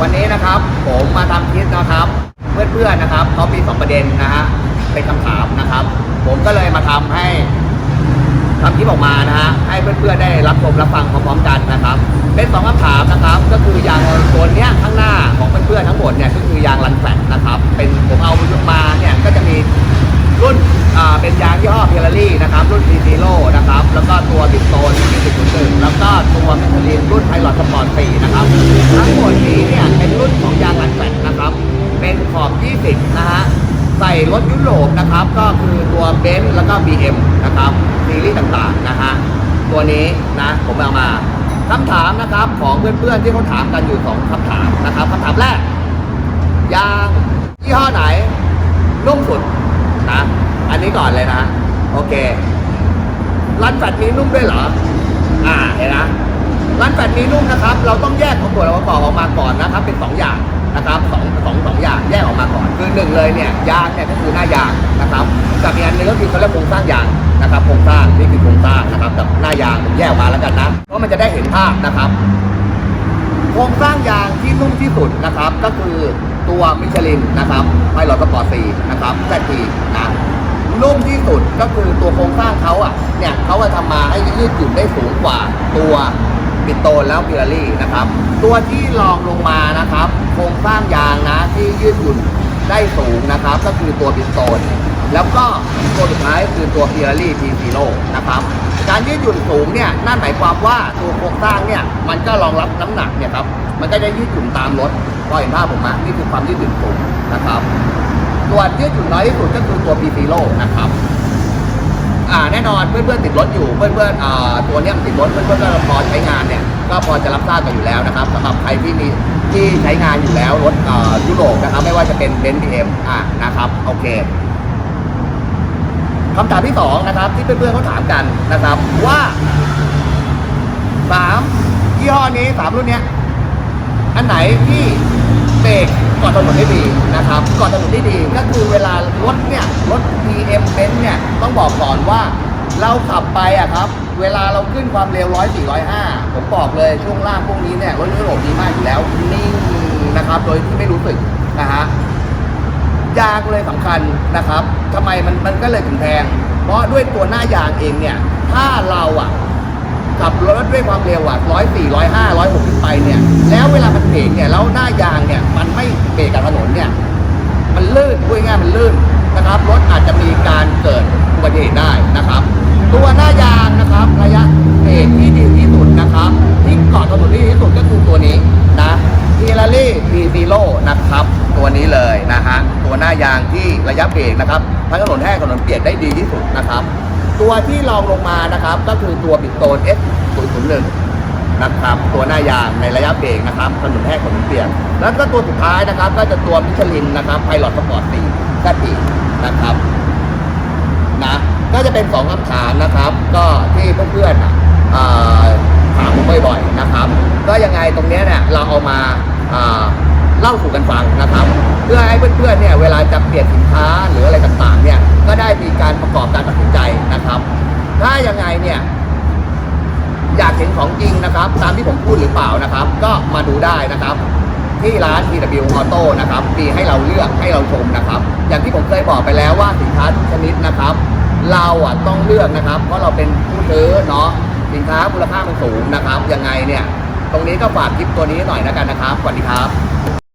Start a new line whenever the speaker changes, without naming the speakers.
วันนี้นะครับผมมาทำคลิปนะครับ เพื่อนๆนะครับเขามีสองประเด็นนะฮะเป็นคำถามนะครับ ผมก็เลยมาทำให้ทำคลิปออกมานะฮะให้เพื่อนๆได้รับชมรับฟังพร้อมๆกันนะครับ เป็นสองคำถามนะครับ ก็คือยางตัวเนี้ยข้างหน้าของเพื่อนๆทั้งหมดเนี่ยก็คือยางรันแฟลตนะครับ เป็นผมเอามาเนี่ยก็จะมีรุ่นอ่าเป็นยางยี่ห้อเพียร์รี่นะครับ รุ่น p ีซีโร่นะครับ แล้วก็ตัวบิ๊กโซน10.1แล้วก็ตัวมิชลินรุ่นไพลอตสปอร์ต4นะครับ ทั้งหมดนี้ของยางอันแฟลตนะครับ เป็นขอบ 20 นะฮะ ใส่รถยุโรปนะครับ ก็คือตัว เบนซ์แล้วก็ BM นะครับซีรีส์ต่างๆนะฮะตัวนี้นะผมเอามาคำถามนะครับของเพื่อนๆที่เขาถามกันอยู่สองคำถามนะครับคำถามแรกยางยี่ห้อไหนนุ่มสุดนะอันนี้ก่อนเลยนะโอเครันแฟตนี้นุ่มด้วยเหรออ่าเห็นนะรันแฟตนี้นุ่มนะครับ เราต้องแยกของตัวเราประกอบออกมาก่อนนะครับ นะครับโครงสร้างนี่คือโครงสร้างนะครับกับหน้ายางผมแยกออกมาแล้วกันนะเพราะมันจะได้เห็นภาพนะครับโครงสร้างยางที่นุ่มที่สุดนะครับ ก็คือตัวมิชลินนะครับไพลอตสปอร์ตซีนะครับแซทีนะนุ่มที่สุดก็คือตัวโครงสร้างเขาอะเนี่ยเขาจะทำมาให้ยืดหยุ่นได้สูงกว่าตัวปิโตนแล้วพิลารี่นะครับ ตัวที่รองลงมานะครับ โครงสร้างยางนะที่ยืดหยุ่นได้สูงนะครับ ก็คือตัวปิโตน แล้วก็ตัวสุดท้ายคือตัวพิลารี่ทีซีโร่นะครับการยืดหยุ่นสูงเนี่ยนั่นหมายความว่าตัวโครงสร้างเนี่ยมันก็รองรับน้ำหนักเนี่ยครับมันก็จะยืดหยุ่นตามรถพอเห็นภาพผมไหมนี่คือความยืดหยุ่นสูงนะครับส่วนยืดหยุ่นน้อยที่สุดก็คือตัว p ีโ o นะครับอ่าแน่นอนเพื่อนๆติดรถอยู่เพื่อนๆอ่าตัวเนี้ยติดรถเพื่อนๆก็พอใช้งานเนี่ยก็พอจะรับทราบกันอยู่แล้วนะครับสำหรับใครที่มีที่ใช้งานอยู่แล้วรถยุโรปนะครับไม่ว่าจะเป็นเบนซ์บีเอ็มอ่านะครับโอเค คำถามที่สองนะครับ ที่เพื่อนๆเขาถามกันนะครับ ว่าสามยี่ห้อนี้สามรุ่นเนี้ยอันไหนที่เบรกก่อนถนนได้ดีนะครับก่อนถนนได้ดีก็คือเวลารถเนี่ยรถ BM b e n z เนี่ยต้องบอกก่อนว่าเราขับไปอะครับ เวลาเราขึ้นความเร็ว100 4 105ผมบอกเลยช่วงล่างพวกนี้เนี่ยรถยุโรปดีมากอยู่แล้วนิ่งนะครับ โดยที่ไม่รู้สึกนะฮะ ยางเลยสำคัญนะครับทำไมมันมันก็เลยถึงแพง เพราะด้วยตัวหน้ายางเองเนี่ย ถ้าเราอะขับรถด้วยความเร็วอะร้อยสี่ร้อยห้าร้อยหกขึ้นไปเนี่ย แล้วเวลามันเบรกเนี่ย แล้วหน้ายางเนี่ย มันไม่เบรกกับถนนเนี่ย มันลื่นพูดง่ายมันลื่นนะครับ รถอาจจะมีการเกิดอุบัติเหตุได้นะครับ ตัวหน้ายางนะครับ ระยะเบรกที่ดีที่สุดนะครับ ที่เกาะถนนที่ดีที่สุดก็คือตัวนี้นะทีลารี่ดีซีโร่นะครับ ตัวนี้เลยนะฮะตัวหน้ายางที่ระยะเบรกนะครับทั้งถนนแห้งถนนเปียกได้ดีที่สุดนะครับ ตัวที่รองลงมานะครับ ก็คือตัวบิดโตน S 0 0 1นะครับ ตัวหน้ายางในระยะเบรกนะครับถนนแห้งถนนเปียก แล้วก็ตัวสุดท้ายนะครับ ก็จะตัวมิชลินนะครับไพลอตสปอร์ตสี่แซปีนะครับนะก็จะเป็นสองคำถามนะครับ ก็ที่เพื่อนๆถามผมบ่อยๆนะครับ ก็ยังไงตรงนี้เนี่ยเราเอามา เล่าสู่กันฟังนะครับ เพื่อให้เพื่อนๆเนี่ยเวลาจะเปลี่ยนสินค้าหรืออะไรต่างๆเนี่ยก็ได้มีการประกอบการตัดสินใจนะครับ ถ้ายังไงเนี่ยอยากเห็นของจริงนะครับ ตามที่ผมพูดหรือเปล่านะครับ ก็มาดูได้นะครับ ที่ร้าน TW Auto นะครับมีให้เราเลือกให้เราชมนะครับ อย่างที่ผมเคยบอกไปแล้วว่าสินค้าทุกชนิดนะครับ เราอะต้องเลือกนะครับ เพราะเราเป็นผู้ซื้อเนาะสินค้ามูลค่ามันสูงนะครับยังไงเนี่ย ตรงนี้ก็ฝากคลิปตัวนี้หน่อยแล้วกันนะครับสวัสดีครับ